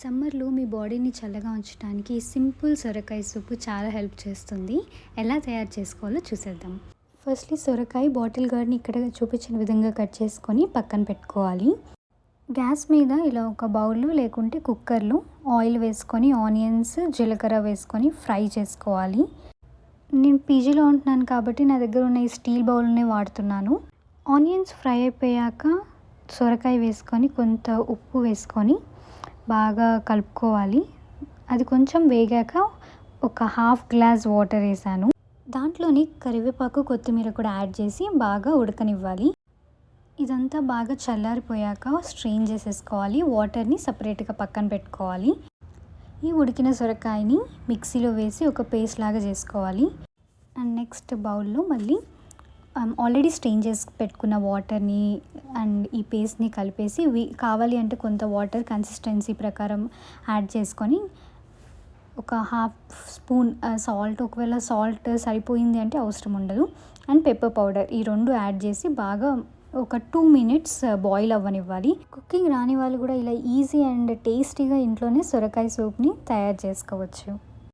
సమ్మర్లో మీ బాడీని చల్లగా ఉంచడానికి సింపుల్ సొరకాయ సూపు చాలా హెల్ప్ చేస్తుంది. ఎలా తయారు చేసుకోవాలో చూసేద్దాం. ఫస్ట్లీ సొరకాయ బాటిల్ గార్డ్ని ఇక్కడ చూపించిన విధంగా కట్ చేసుకొని పక్కన పెట్టుకోవాలి. గ్యాస్ మీద ఇలా ఒక బౌల్లో లేకుంటే కుక్కర్లో ఆయిల్ వేసుకొని ఆనియన్స్ జీలకర్ర వేసుకొని ఫ్రై చేసుకోవాలి. నేను పీజీలో ఉంటున్నాను కాబట్టి నా దగ్గర ఉన్న ఈ స్టీల్ బౌల్నే వాడుతున్నాను. ఆనియన్స్ ఫ్రై అయిపోయాక సొరకాయ వేసుకొని కొంత ఉప్పు వేసుకొని బాగా కలుపుకోవాలి. అది కొంచెం వేగాక ఒక హాఫ్ గ్లాస్ వాటర్ వేసాను. దాంట్లోని కరివేపాకు కొత్తిమీర కూడా యాడ్ చేసి బాగా ఉడకనివ్వాలి. ఇదంతా బాగా చల్లారిపోయాక స్ట్రెయిన్ చేసేసుకోవాలి. వాటర్ని సపరేట్గా పక్కన పెట్టుకోవాలి. ఈ ఉడికిన సొరకాయని మిక్సీలో వేసి ఒక పేస్ట్ లాగా చేసుకోవాలి. అండ్ నెక్స్ట్ బౌల్లో మళ్ళీ ఆల్రెడీ స్ట్రెయిన్ చేసి పెట్టుకున్న వాటర్ని అండ్ ఈ పేస్ట్ని కలిపేసి వి కావాలి అంటే కొంత వాటర్ కన్సిస్టెన్సీ ప్రకారం యాడ్ చేసుకొని ఒక హాఫ్ స్పూన్ సాల్ట్ ఒకవేళ సాల్ట్ సరిపోయింది అంటే అవసరం ఉండదు. అండ్ పెప్పర్ పౌడర్ ఈ రెండు యాడ్ చేసి బాగా ఒక టూ మినిట్స్ బాయిల్ అవ్వనివ్వాలి. కుకింగ్ రాని వాళ్ళు కూడా ఇలా ఈజీ అండ్ టేస్టీగా ఇంట్లోనే సొరకాయ సూప్ని తయారు చేసుకోవచ్చు.